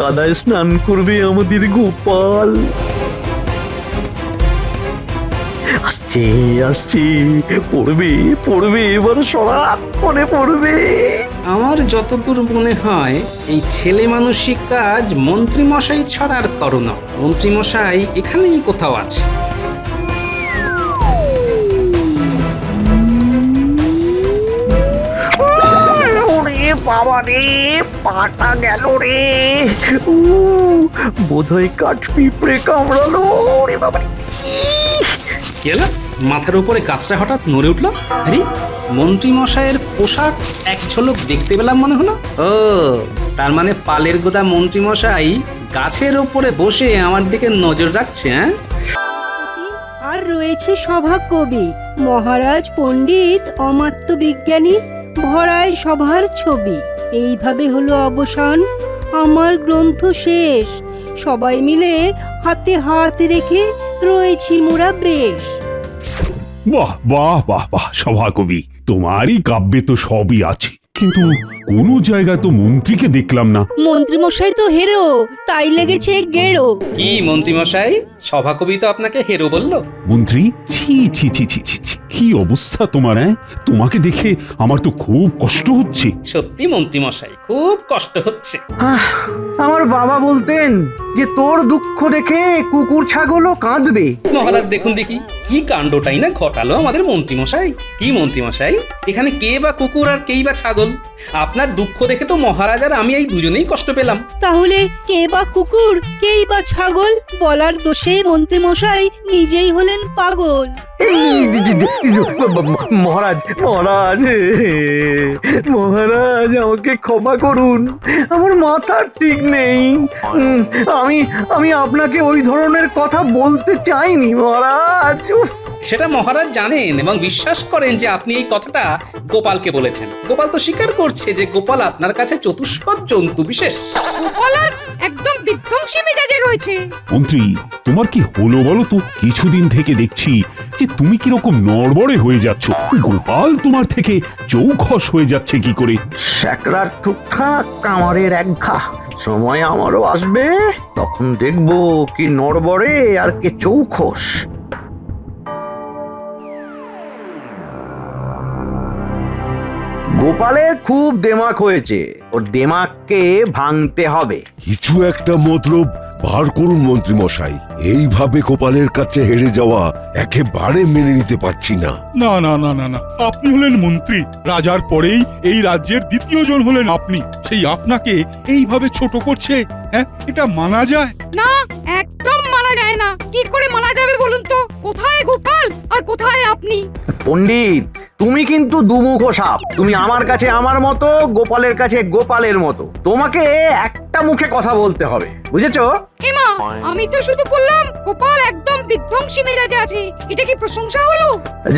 কাদায় স্নান করবে আমাদের গোপাল। আসছে আসছে, পড়বে পড়বে, এবার সরাত করে পড়বে। আমার যতদূর মনে হয়, এই ছেলে মানসিক কাজ মন্ত্রীমশাই ছড়ার করোনা। মন্ত্রীমশাই এখানেই কোথাও আছে। বাবা রে পাটা গেল রে। উ বোধহয় কাঠ পিঁপড়ে কামড়ালো। বাবা রে কি হলো? মাথার উপরে গাছটা হঠাৎ নড়ে উঠল? আরে মন্ত্রীমশাইয়ের পোশাক এক ঝলক দেখতে পেলাম মনে হলো। ও। তার মানে পালের গোদা মন্ত্রীমশাই গাছের ওপরে বসে আমার দিকে নজর রাখছে হ্যাঁ? আর রয়েছে সভা কবি মহারাজ পণ্ডিত অমাত্য বিজ্ঞানী ভরায় সভার ছবি। এইভাবে হলো অবসান। আমার গ্রন্থ শেষ। সবাই মিলে হাতে হাত রেখে রয়েছি মোরা বেশ। বাহ বাহ বাহ বাহ সভাকবি। তোমারই কাব্যে তো সবই আছে। কিন্তু কোনো জায়গায় তো মন্ত্রীকে দেখলাম না। মন্ত্রীমশাই তো হেরো তাই লেগেছে গেরো। কি মন্ত্রীমশাই? সভাকবি তো আপনাকে হেরো বলল। মন্ত্রী? ছি ছি ছি ছি ছি ছি, কি অবস্থা তোমার হ্যাঁ? তোমাকে দেখে আমার তো খুব কষ্ট হচ্ছে। সত্যি মন্ত্রী মশাই খুব কষ্ট হচ্ছে। আহ, আমার বাবা বলতেন যে তোর দুঃখ দেখে কুকুর ছাগলও কাঁদবে। মহারাজ দেখুন দেখি কি কাণ্ডটাই না ঘটালো আমাদের মন্ত্রীমশাই? কি মন্ত্রীমশাই? এখানে কে বা কুকুর আর কেই বা ছাগল? আপনার দুঃখ দেখে তো মহারাজ আর আমি এই দুজনেই কষ্ট পেলাম। তাহলে কে বা কুকুর কেই বা ছাগল বলার দোষে মন্ত্রীমশাই নিজেই হলেন পাগল। এই দি- দি- দি- দি- ম- ম- মহারাজ মহারাজ মহারাজ আমাকে ক্ষমা করুন। আমার মাথা ঠিক নেই। আমি আমি আপনাকে ওই ধরনের কথা বলতে চাইনি মহারাজ। সেটা মহারাজ জানেন এবং বিশ্বাস করেন যে আপনি এই কথাটা গোপালকে বলেছেন। গোপাল তো স্বীকার করছে যে গোপাল আপনার কাছে চতুষ্পদ জন্তু বিশেষ। গোপালাজ একদম বিধ্বংসী মেজাজে রয়েছে। মন্ত্রী তোমার কি হলো বলো তো? কিছুদিন থেকে দেখছি যে তুমি কীরকম নড়বড়ে হয়ে যাচ্ছ। গোপাল তোমার থেকে চৌখস হয়ে যাচ্ছে কি করে? শ্যাকরার ঠুকঠাক কামারের এক ঘা সময় আমারও আসবে তখন দেখব কি নড়বড়ে আর কে চৌখস। গোপালের খুব দেমাক হয়েছে। ওর দেমাককে ভাঙতে হবে। কিছু একটা মতলব বার করুন মন্ত্রী মশাই এইভাবে গোপালের কাছে হেরে যাওয়া একেবারে মেনে নিতে পারছি না। না না না না না। আপনি হলেন মন্ত্রী। রাজার পরেই এই রাজ্যের দ্বিতীয় জন হলেন আপনি। সেই আপনাকে এইভাবে ছোট করছে হ্যাঁ? এটা মানা যায়? না মানা যায় না। কি করে মানা যাবে বলুন তো? কোথায় গোপাল? আর কোথায় আপনি? পণ্ডিত তুমি কিন্তু দুমুখ সাপ। তুমি আমার কাছে আমার মতো গোপালের কাছে গোপালের মতো। তোমাকে একটা মুখে কথা বলতে হবে বুঝেছ? এমা আমি তো শুধু বললাম গোপাল একদম বিধ্বংসী মেজাজে আছে। এটা কি প্রশংসা হলো?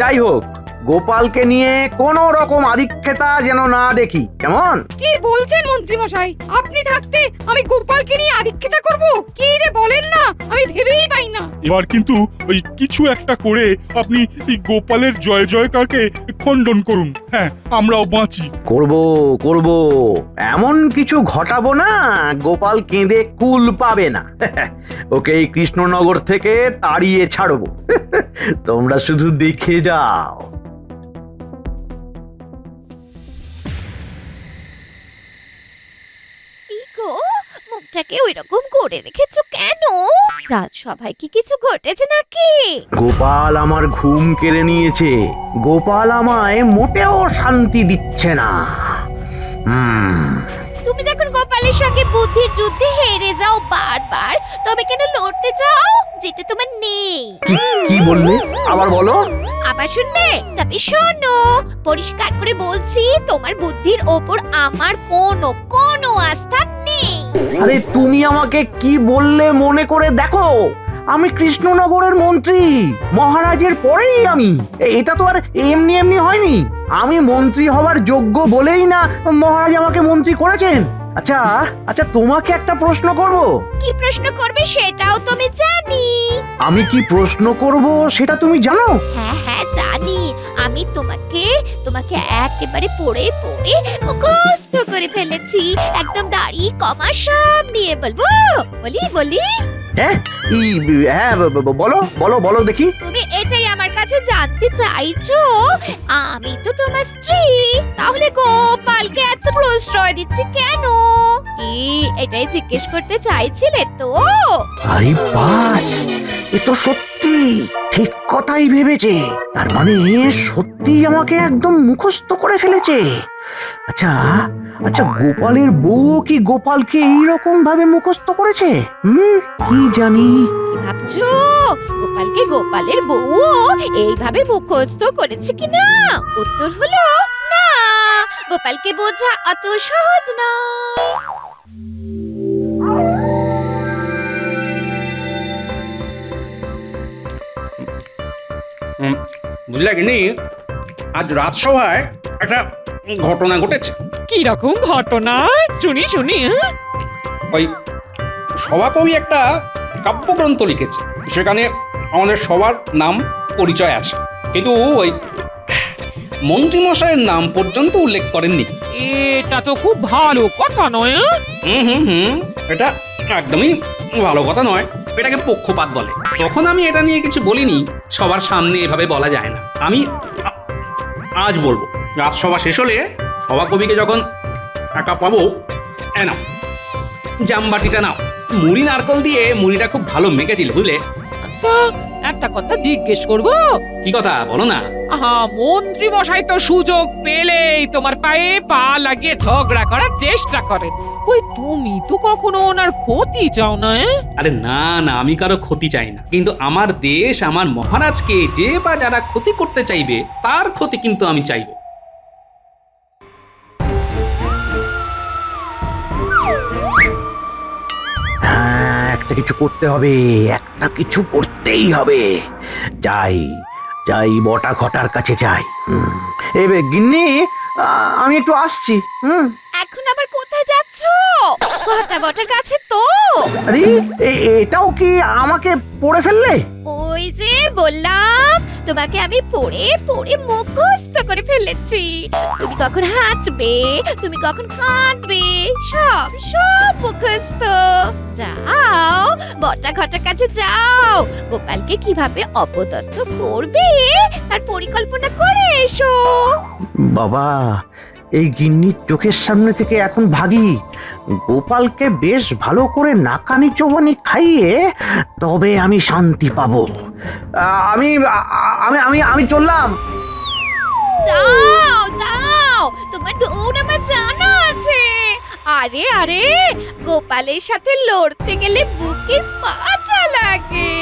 যাই হোক গোপালকে নিয়ে কোনো রকম আধিক্ষেতা যেন না দেখি। কেমন? কি বলছেন মন্ত্রী মশাই আপনি থাকতে আমি গোপালকে নিয়ে আদিক্ষেতা করব? কি যে বলেন না আমি ভেবেই পাই না। এবার কিন্তু ওই কিছু একটা করে আপনি এই গোপালের জয় জয়কারকে খণ্ডন করুন। হ্যাঁ আমরাও বাঁচি। করব করব। এমন কিছু ঘটাবো না গোপাল কেঁদে কুল পাবে না। ওকে এই কৃষ্ণনগর থেকে তাড়িয়ে ছাড়বো। তোমরা শুধু দেখে যাও। মুখটাকে ওই রকম করে রেখেছো কেন? রাজসভায় কি কিছু ঘটেছে নাকি? গোপাল আমার ঘুম কেড়ে নিয়েছে। গোপাল আমায় মোটেও শান্তি দিচ্ছে না। হুম। তুমি যখন গোপালের সঙ্গে বুদ্ধির যুদ্ধে হেরে যাও বারবার তবে কেন লড়তে চাও? যেটা তোমার নেই। কি কি বললে? আবার বলো। আবার শুনবে? তবে শোনো পরিষ্কার করে বলছি তোমার বুদ্ধির ওপর আমার কোনো কোনো আস্থা নেই। আরে তুমি আমাকে কি বললে মনে করে দেখো? আমি কৃষ্ণনগরের মন্ত্রী, মহারাজের পরেই আমি। এটা তো আর এমনি এমনি হয়নি। আমি মন্ত্রী হওয়ার যোগ্য বলেই না মহারাজ আমাকে মন্ত্রী করেছেন। আচ্ছা আচ্ছা তোমাকে একটা প্রশ্ন করব? কি প্রশ্ন করবে সেটাও তুমি জানি। আমি কি প্রশ্ন করব সেটা তুমি জানো? হ্যাঁ হ্যাঁ জানি। আমি তোমাকে তোমাকে একেবারে পড়ে পড়ে মুখস্থ করে ফেলেছি। একদম দাড়ি কমা সব নিয়ে বলব। বলি বলি। হ্যাঁ? ই হ্যাঁ বলো বলো বলো দেখি। তুমি এটাই আমার কাছে জানতে চাইছো। আমি তো তোমার স্ত্রী। তাহলে গোপালকে এত প্রশ্রয় দিচ্ছি কেন? কি এটাই জিজ্ঞেস করতে চাইছিলে তো? আরে বাস এ তো সত্যি ঠিক কথাই ভেবেছে। তার মানে সত্যি আমাকে একদম মুখস্থ করে ফেলেছে। আচ্ছা আচ্ছা গোপালের বউ কি গোপালকে এইরকম ভাবে মুখস্থ করেছে? হুম, কি জানি। ভাবছ? গোপালকে গোপালের বউ এইভাবে মুখস্থ করেছে কিনা? উত্তর হলো, না, গোপালকে বোঝা অত সহজ নয়। বুঝলে কিনি আজ রাজসভায় একটা ঘটনা ঘটেছে। কি রকম ঘটনা? শুনি শুনি হ্যাঁ? ওই সভাকবি একটা কাব্যগ্রন্থ লিখেছে। সেখানে আমাদের সবার নাম পরিচয় আছে। কিন্তু ওই মন্ত্রীমশাইয়ের নাম পর্যন্ত উল্লেখ করেননি। এটা তো খুব ভালো কথা নয় হ্যাঁ? হুম হুম হুম এটা একদমই ভালো কথা নয়। এটাকে পক্ষপাত বলে। তখন আমি এটা নিয়ে কিছু বলিনি। সবার সামনে এভাবে বলা যায় না। আমি আজ বলব। রাজসভা শেষ হলে সভাকবিকে যখন টাকা পাবো, এ নাও। জামবাটিটা নাও। মুড়ি নারকল দিয়ে মুড়িটা খুব ভালো মেখেছিল, বুঝলে? আচ্ছা একটা কথা জিজ্ঞেস করব? কি কথা? বলো না। আহা মন্ত্রী মশাই তো সুযোগ পেলেই তোমার পায়ে পা লাগিয়ে ঝগড়া করার চেষ্টা করেন। ওই তুমি তো কখনো ওনার ক্ষতি চাও না? আরে না না আমি কারও ক্ষতি চাই না। কিন্তু আমার দেশ আমার মহারাজকে যে বা যারা ক্ষতি করতে চাইবে তার ক্ষতি কিন্তু আমি চাইব। একটা কিছু করতে হবে একটা কিছু করতেই হবে। যাই যাই বটা ঘটার কাছে যাই। এবে গিন্নি আমি একটু আসছি। হুম। এখন আবার কোথায় যাচ্ছ? ঘটা বটার কাছে তো। আরে এটাও কি আমাকে পড়ে ফেললে? ওই যে বললাম তোমাকে আমি পড়ে পড়ে মুখস্থ করে ফেলেছি। তুমি কখন হাঁচবে তুমি কখন কাঁদবে? সব সব মুখস্ত যাও, বটা ঘটার কাছে যাও। গোপালকে কীভাবে অপদস্থ করবে, তার পরিকল্পনা করে এসো। বাবা এই গিন্নির চোখের সামনে থেকে এখন ভাগি। গোপালকে বেশ ভালো করে নাকানি চৌবানি খাইয়ে তবে আমি শান্তি পাব। আমি আমি আমি আমি চললাম। যাও যাও, তোমার জানা আছে। আরে আরে, গোপালের সাথে লড়তে গেলে বুকের পাটা লাগে।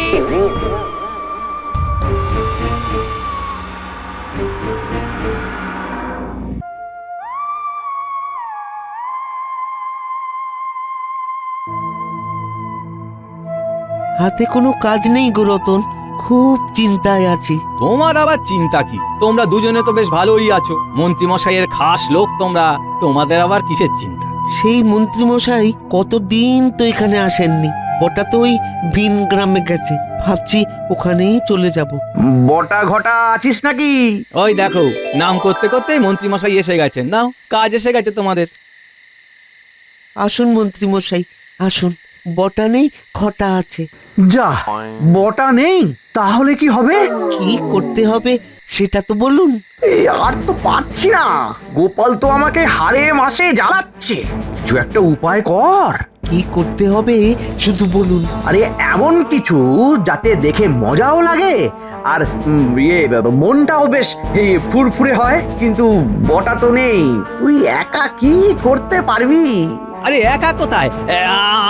হাতে কোনো কাজ নেই গো রতন খুব চিন্তায় আছি। তোমার আবার চিন্তা কি? তোমরা দুজনে তো বেশ ভালোই আছো। মন্ত্রী মশাইয়ের খাস লোক তোমরা তোমাদের আবার কিসের চিন্তা? সেই মন্ত্রীমশাই কতদিন তো এখানে আসেননি। ওটা তো ওই ভিন গ্রামে গেছে। ভাবছি ওখানেই চলে যাব। বটা ঘটা আছিস নাকি? ওই দেখো নাম করতে করতেই মন্ত্রী মশাই এসে গেছেন। নাও কাজ এসে গেছে তোমাদের। আসুন মন্ত্রীমশাই আসুন। বটা নেই খটা আছে। যা বটা নেই তাহলে কি হবে? কি করতে হবে সেটা তো বলুন। এই আর তো পারছি না। গোপাল তো আমাকে হারে মাসে জ্বালাচ্ছে। কিছু একটা উপায় কর। কি করতে হবে শুধু বলুন। আরে এমন কিছু যাতে দেখে মজাও লাগে আর উম, ইয়ে মনটাও বেশ এই, ফুরফুরে হয়। কিন্তু বটা তো নেই। তুই একা কি করতে পারবি? আরে একা কোথায়?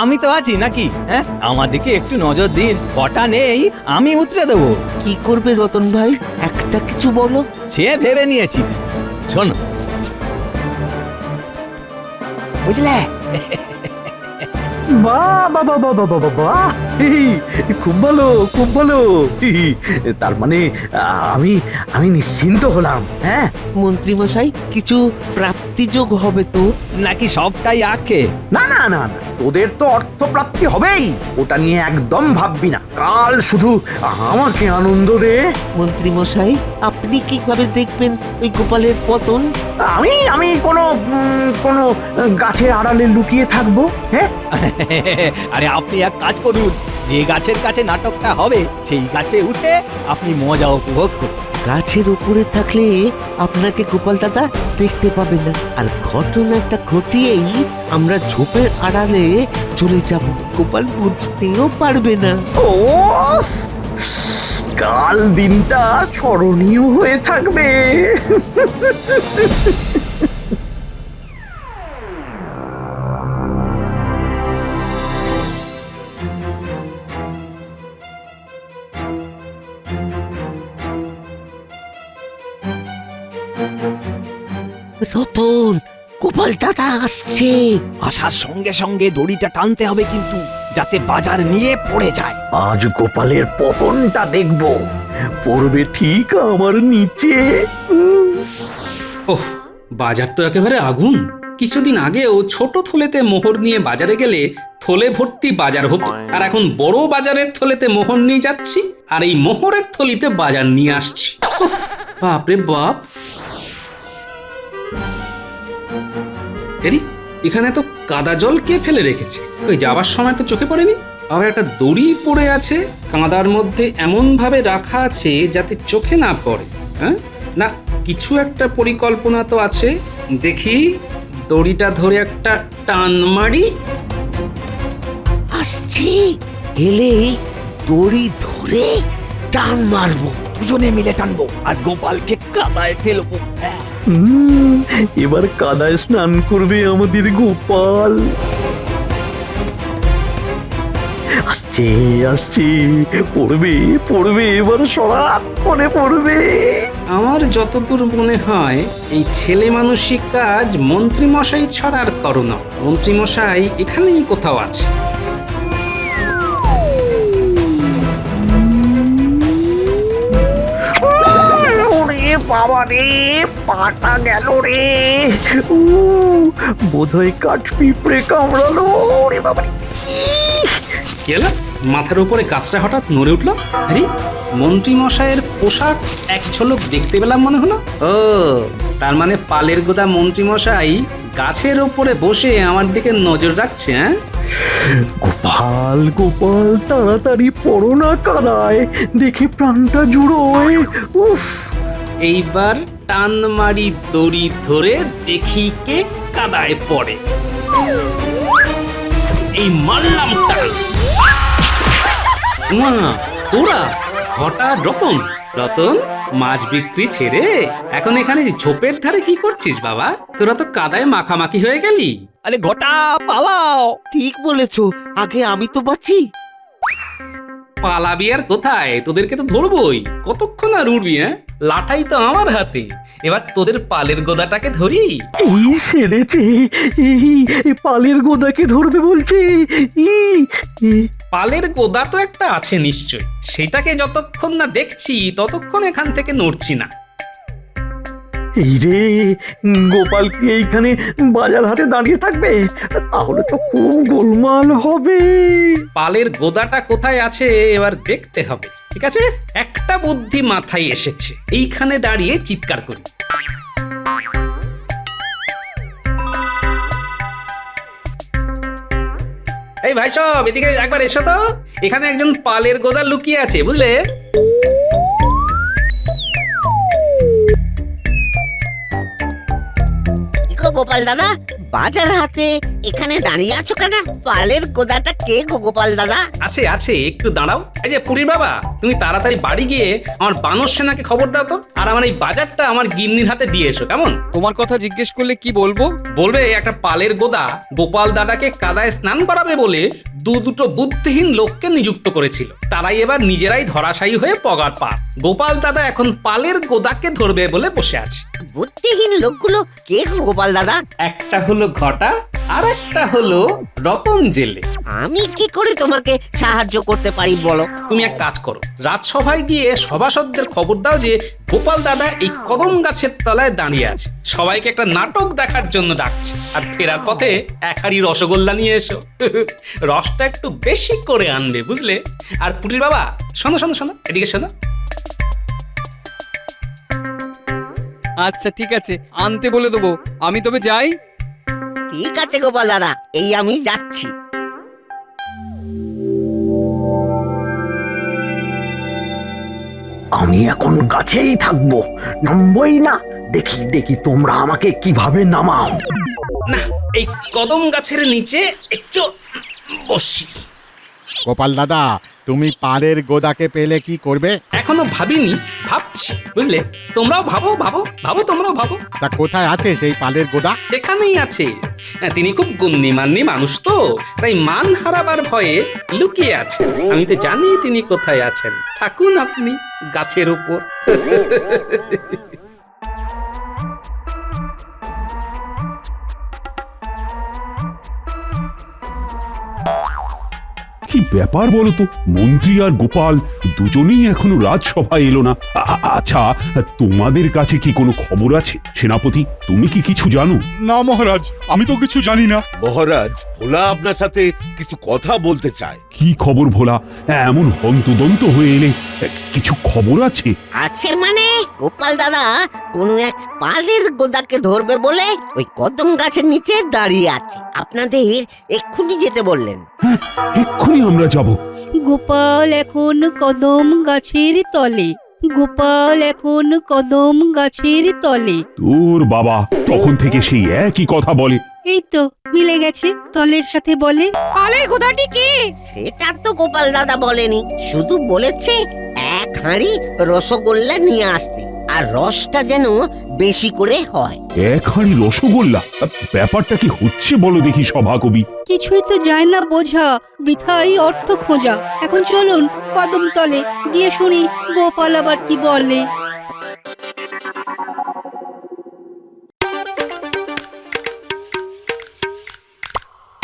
আমি তো আছি নাকি? হ্যাঁ? আমার দিকে একটু নজর দিন কটা নেই আমি উতরে দেবো। কি করবে রতন ভাই? একটা কিছু বলো। সে ভেবে নিয়েছি। শোন। বুঝলে? বাহ খুব ভালো খুব ভালো। তার মানে আমি আমি নিশ্চিন্ত হলাম হ্যাঁ? মন্ত্রীমশাই কিছু প্রাপ্তিযোগ হবে তো? নাকি সবটাই আঁকে না না না না তোদের তো অর্থপ্রাপ্তি হবেই। ওটা নিয়ে একদম ভাববি না। কাল শুধু আমাকে আনন্দ দে। মন্ত্রীমশাই আপনি কীভাবে দেখবেন ওই গোপালের পতন? আমি আমি কোনো উম, কোনো গাছের আড়ালে লুকিয়ে থাকব হ্যাঁ? আরে আপনি এক কাজ করুন যে গাছের কাছে নাটকটা হবে সেই গাছে উঠে আপনি মজা উপভোগ করুন। গাছের উপরে থাকলে আপনাকে গোপাল দাদা দেখতে পাবে না। আর ঘটনাটা ঘটিয়েই আমরা ঝোপের আড়ালে চলে যাব। গোপাল বুঝতেও পারবে না। ও কাল দিনটা স্মরণীয় হয়ে থাকবে। রতন গোপাল দাদা আসছে। আসার সঙ্গে সঙ্গে দড়িটা টানতে হবে কিন্তু। যাতে বাজার নিয়ে পড়ে যায়। আজ গোপালের পতনটা দেখব। পড়বে ঠিক আমার নিচে। ওহ বাজার তো একেবারে আগুন। কিছুদিন আগেও ছোট থলেতে মোহর নিয়ে বাজারে গেলে থলে ভর্তি বাজার হতো। আর এখন বড় বাজারের থলেতে মোহর নিয়ে যাচ্ছি আর এই মোহরের থলিতে বাজার নিয়ে আসছি। বাপরে বাপ। এরি এখানে তো কাদা জল কে ফেলে রেখেছে? ওই যাবার সময় তো চোখে পড়েনি? আবার একটা দড়ি পড়ে আছে কাঁদার মধ্যে এমন ভাবে রাখা আছে যাতে চোখে না পড়ে হ্যাঁ? না কিছু একটা পরিকল্পনা তো আছে। দেখি দড়িটা ধরে একটা টান মারি। আসছি। এলেই দড়ি ধরে টান মারবো। দুজনে মিলে টানবো আর গোপালকে কাদায় ফেলব। উম, এবার কাদায় স্নান করবে আমাদের গোপাল। আসছে আসছে, পড়বে পড়বে, এবার সরাত করে পড়বে। আমার যতদূর মনে হয়, এই ছেলে মানসিক কাজ মন্ত্রী মশাই ছাড়ার করো না মন্ত্রী মশাই এখানেই কোথাও আছে। বাবা রে পাটা গেল রে। উ বোধহয় কাঠ পিঁপড়ে কামড়ালো। রে বাবা রে কি মাথার উপরে গাছটা হঠাৎ নড়ে উঠল? আরে মন্ত্রী মশাইয়ের পোশাক এক ঝলক দেখতে পেলাম মনে হলো। ও। তার মানে পালের গোদা মন্ত্রী মশাই গাছের ওপরে বসে আমার দিকে নজর রাখছে হ্যাঁ? গোপাল গোপাল তাড়াতাড়ি পড়ো না কাদায়। দেখে প্রাণটা জুড়োয়। উফ। এইবার টান মারি দড়ি ধরে দেখি কে কাদায় পড়ে। এই মারলাম টান। মা তোরা, ঘটা রতন। রতন, মাছ বিক্রি ছেড়ে, এখন এখানে ঝোপের ধারে কি করছিস বাবা? তোরা তো কাদায় মাখামাখি হয়ে গেলি। আরে গোটা পালাও। ঠিক বলেছ, আগে আমি তো বাঁচি। পালাবি আর কোথায়? তোদেরকে তো ধরবই। কতক্ষণ আর উড়বি হ্যাঁ? লাঠাই তো আমার হাতে। এবার তোদের পালের গোদাটাকে ধরি। তুই সেরেছে এই পালের গোদাকে ধরবে বলছে। ই, পালের গোদা তো একটা আছে নিশ্চয়। সেটাকে যতক্ষণ না দেখছি ততক্ষণ এখান থেকে নড়ছি না। এই রে গোপাল কি এইখানে বাজার হাতে দাঁড়িয়ে থাকবে? তাহলে তো খুব গোলমাল হবে। পালের গোদাটা কোথায় আছে এবার দেখতে হবে, ঠিক আছে? একটা বুদ্ধি মাথায় এসেছে, এইখানে দাঁড়িয়ে চিৎকার করি। এই ভাই সব, এদিকে একবার এসো তো। এখানে একজন পালের গোদা লুকিয়ে আছে, বুঝলে? গো গোপাল দাদা বাজার হাতে। এখানে দাঁড়িয়ে আছো কেন? পালের গোদাটা কে গো গোপাল দাদা? আছে আছে একটু দাঁড়াও। এই যে পুরীর বাবা তুমি তাড়াতাড়ি বাড়ি গিয়ে আমার বানর সেনাকে খবর দাও তো আর আমার এই বাজারটা আমার গিন্নির হাতে দিয়ে এসো কেমন? তোমার কথা জিজ্ঞেস করলে কি বলব? বলবে একটা পালের গোদা গোপাল দাদাকে কাদায় স্নান করাবে বলে দু দুটো বুদ্ধিহীন লোককে নিযুক্ত করেছিল। তারাই এবার নিজেরাই ধরাশায়ী হয়ে পগার পার। গোপাল দাদা এখন পালের গোদাকে ধরবে বলে বসে আছে। বুদ্ধিহীন লোকগুলো কে গো গোপাল দাদা? একটা হলো ঘটা আর একটা হলো রতন জেলে। আমি কি করে তোমাকে সাহায্য করতে পারি বলো? তুমি এক কাজ করো রাজসভায় গিয়ে সভাসদদের খবর দাও যে গোপাল দাদা এই কদম গাছের তলায় দাঁড়িয়ে আছে। সবাইকে একটা নাটক দেখার জন্য ডাকছে আর ফেরার পথে এক হাড়ি রসগোল্লা নিয়ে এসো। রসটা একটু বেশি করে আনবে বুঝলে? আর পুটির বাবা শোনো শোনো শোনো এদিকে শোনো। আচ্ছা ঠিক আছে আনতে বলে দেবো। আমি তবে যাই। ঠিক আছে গোপাল দাদা এই আমি যাচ্ছি। আমি এখন গাছেই থাকব নামবই না। দেখি দেখি তোমরা আমাকে কীভাবে নামাও। না এই কদম গাছের নিচে একটু বসি। গোপাল দাদা তুমি পালের গোদাকে পেলে কি করবে? এখনও ভাবিনি ভাবছি বুঝলে? তোমরাও ভাবো ভাবো ভাবো তোমরাও ভাবো। তা কোথায় আছে সেই পালের গোদা? এখানেই আছে। হ্যাঁ, তিনি খুব গণ্যমান্যী মানুষ তো তাই মান হারাবার ভয়ে লুকিয়ে আছেন আমি তো জানি তিনি কোথায় আছেন। থাকুন আপনি গাছের উপর। ব্যাপার বলো তো মন্ত্রী আর গোপাল দুজনেই এখনও রাজসভায় এলো না। আচ্ছা তোমাদের কাছে কি কোনো খবর আছে? সেনাপতি তুমি কি কিছু জানো? না মহারাজ আমি তো কিছু জানি না। মহারাজ ভোলা আপনার সাথে কিছু কথা বলতে চায়। কি খবর ভোলা? এমন হন্তদন্ত হয়ে এলে কিছু খবর আছে? আছে মানে গোপাল দাদা কোনো এক পালের গোদাকে ধরবে বলে ওই কদম গাছের নিচে দাঁড়িয়ে আছে। আপনাদের এক্ষুনি যেতে বললেন। এক্ষুনি আমরা যাব। গোপাল এখন কদম গাছের তলে। গোপাল এখন কদম গাছের তলে। তোর বাবা তখন থেকে সেই একই কথা বলে। এই তো মিলে গেছে তলের সাথে বলে। পালের গোদাটি কি? সেটা তো গোপাল দাদা বলেনি। শুধু বলেছে এক হাঁড়ি রসগোল্লা নিয়ে আসতে। আর রসটা যেন বেশি করে হয়। এক হাঁড়ি রসগোল্লা? ব্যাপারটা কি হচ্ছে বলো দেখি সভাকবি। কিছুই তো যায় না বোঝা। বৃথাই অর্থ খোঁজা। এখন চলুন কদম তলে গিয়ে শুনি গোপাল আবার কি বলে।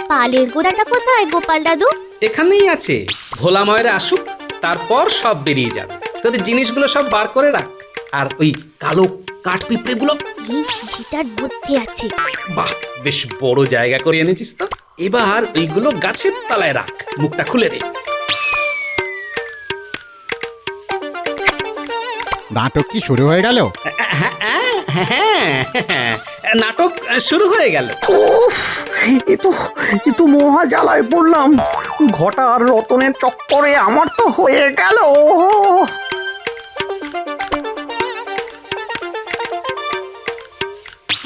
পালের গোদাটা কোথায় গোপাল দাদু? এখানেই আছে। ভোলা ময়রা আসুক তারপর সব বেরিয়ে যাবে। তোদের জিনিসগুলো সব বার করে রাখ। আর ওই কালো কাঠ পিঁপড়েগুলো এই শিশিটার মধ্যে আছে। বাহ বেশ বড় জায়গা করে এনেছিস তো। এবার ওইগুলো গাছের তলায় রাখ মুখটা খুলে দে। নাটক কি শুরু হয়ে গেল? হ্যাঁ, হ্যাঁ, হ্যাঁ, নাটক শুরু হয়ে গেল। উফ, এ তো এ তো মহা জ্বালায় পড়লাম। ঘটা আর রতনের চক্করে আমার তো হয়ে গেল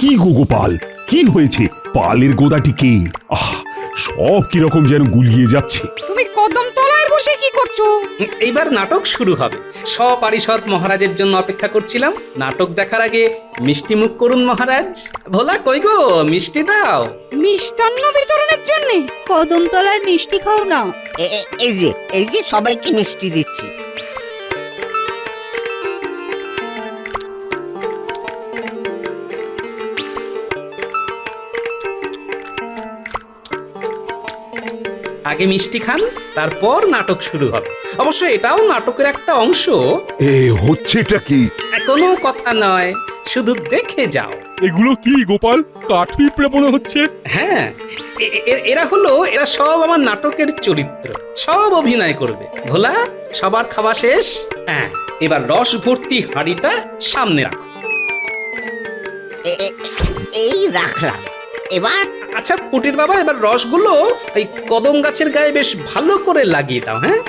কি গো গোপাল? কি হয়েছে? পালের গোদাটি কে? আহ সব কীরকম যেন গুলিয়ে যাচ্ছে। তুমি কদম তলায় বসে কি করছ? এইবার নাটক শুরু হবে। সপারিষদ মহারাজের জন্য অপেক্ষা করছিলাম। নাটক দেখার আগে মিষ্টি মুখ করুন মহারাজ। ভোলা কই গো? মিষ্টি দাও। মিষ্টান্ন বিতরণের জন্য। কদম তলায় মিষ্টি খাও না। এই যে এই যে সবাইকে মিষ্টি দিচ্ছি। আগে মিষ্টি খান তারপর নাটক শুরু হবে। অবশ্য এটাও নাটকের একটা অংশ। এ হচ্ছেটা কি? কোনো কথা নয়। শুধু দেখে যাও। এগুলো কি গোপাল? কাঠ পিঁপড়ে মনে হচ্ছে? হ্যাঁ। এরা হলো এরা সব আমার নাটকের চরিত্র। সব অভিনয় করবে। ভোলা সবার খাওয়া শেষ। হ্যাঁ এবার রস ভর্তি হাঁড়িটা সামনে রাখো। এই রাখলাম। এবার আচ্ছা পুটির বাবা, এবার রসগুলো এই কদম গাছের গায়ে বেশ ভালো করে লাগিয়ে দাও হ্যাঁ?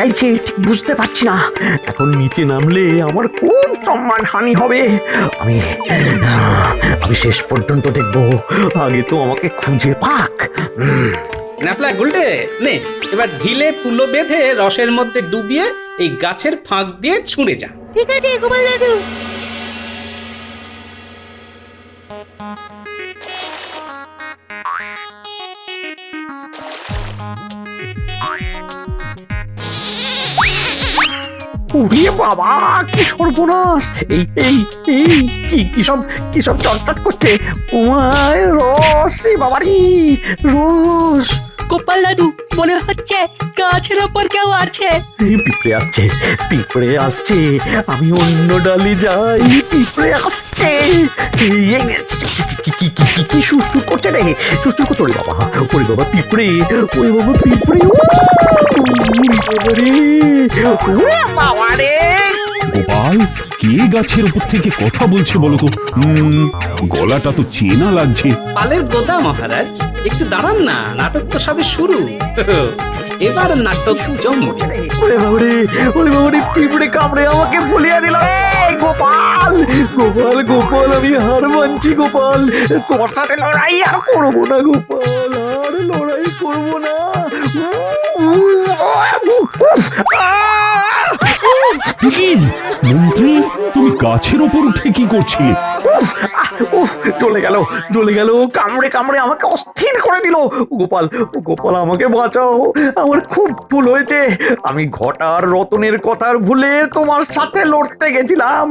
চাইছে ঠিক বুঝতে পারছি না। এখন নিচে নামলে আমার খুব সম্মান হানি হবে। আমি আমি শেষ পর্যন্ত দেখব। আগে তো আমাকে খুঁজে পাক। ন্যাপলা গুলটে নে এবার ঢিলে তুলো বেঁধে রসের মধ্যে ডুবিয়ে এই গাছের ফাঁক দিয়ে ছুঁড়ে যা। ঠিক আছে গোপাল দাদু। ওরে বাবা, কি সর্বনাশ। এই এই এই, কি কি সব কি সব চটচট করছে? ওমায় রস বাবারি, রস। গোপাল দাদু মনে হচ্ছে গাছের ওপর কেউ আছে। পিঁপড়ে আসছে পিঁপড়ে আসছে আমি অন্য ডালে যাই পিঁপড়ে আসছে। কি কি কি কি করছে রে? সুরসুর করছে। ওরে বাবা ওরে বাবা পিঁপড়ে ওরে বাবা পিঁপড়ে ও, বাবা রে। গোপাল কে গাছের উপর থেকে কথা বলছে বলো তো? গলাটা তো চেনা লাগছে। পালের গোদা মহারাজ একটু দাঁড়ান না নাটক তো সবে শুরু। এবার নাটক জমবে ওরে বাবারে ওরে বাবারে পিঁপড়ে কামড়ে আমাকে ফুলিয়ে দিল। রে গোপাল গোপাল গোপাল আমি হার মানছি গোপাল। তোমার সাথে লড়াই আর করব না গোপাল আর লড়াই করব না। কি মন্ত্রী তুমি গাছের ওপর উঠে কি করছিলে? উফ চলে গেল চলে গেল কামড়ে কামড়ে আমাকে অস্থির করে দিল। গোপাল গোপাল আমাকে বাঁচাও আমার খুব ভুল হয়েছে। আমি ঘটার রতনের কথার ভুলে তোমার সাথে লড়তে গেছিলাম।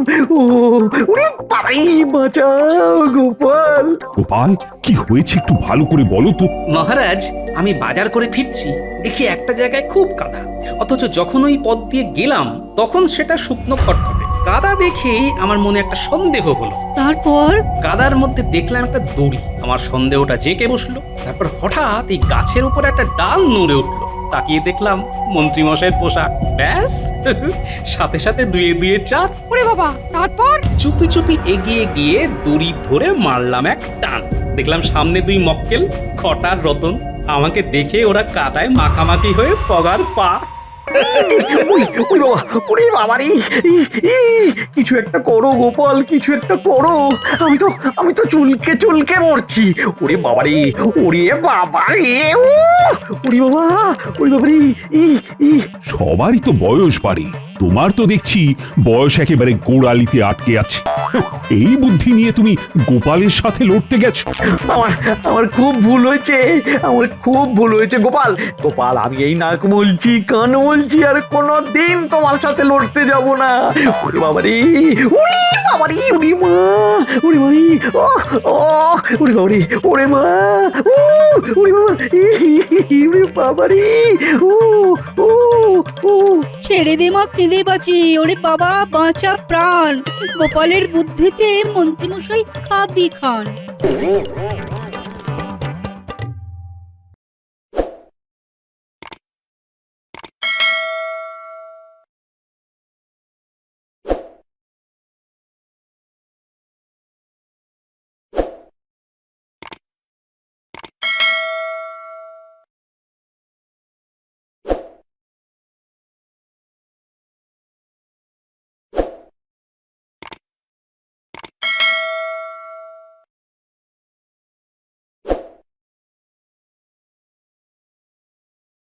উনি পারাই বাঁচাও গোপাল। গোপাল কি হয়েছে একটু ভালো করে বলো তো। মহারাজ আমি বাজার করে ফিরছি। দেখি একটা জায়গায় খুব কাদা। অথচ যখন ওই পথ দিয়ে গেলাম তখন সেটা শুকনো খটখটে। কাদা দেখেই আমার মনে একটা সন্দেহ হলো। তারপর? কাদার মধ্যে দেখলাম একটা দড়ি। আমার সন্দেহটা জেঁকে বসল। তারপর হঠাৎ এই গাছের উপর একটা ডাল নড়ে উঠল। তাকিয়ে দেখলাম মন্ত্রী মশাইয়ের পোশাক। ব্যাস! সাথে সাথে দুয়ে দুয়ে চার ওরে বাবা! তারপর? চুপি চুপি এগিয়ে গিয়ে দড়ি ধরে মারলাম এক টান। দেখলাম সামনে দুই মক্কেল খটার রতন। আমাকে দেখে ওরা কাদায় মাখামাখি হয়ে পগার পা ওরে বাবারে কিছু একটা করো গোপাল, কিছু একটা করো। আমি তো আমি তো চুলকে চুলকে মরছি। ওরে বাবারে ওরে বাবারে ওরে বাবা, ওরে বাবারে সবারই তো বয়স বাড়ে। তোমার তো দেখছি, বয়স একেবারে গোড়ালিতে আটকে আছে। এই বুদ্ধি নিয়ে তুমি গোপালের সাথে লড়তে গেছো? আমার আমার খুব ভুল হয়েছে আমার খুব ভুল হয়েছে গোপাল। গোপাল আমি এই নাক বলছি কান বলছি আর কোনো দিন তোমার সাথে লড়তে যাব না। ওরে বাবারে ওরে বাবারে ওরে মা ওরে ভাই ও ও ওরে বাবারে ওরে মা ও ওরে বাবা ই, ওরে বাবারে ও ও ও। ছেড়ে দে মা কেঁদে বাঁচি। ওরে বাবা বাঁচা প্রাণ। গোপালের বুদ্ধিতে মন্ত্রীমশাই খাবি খান।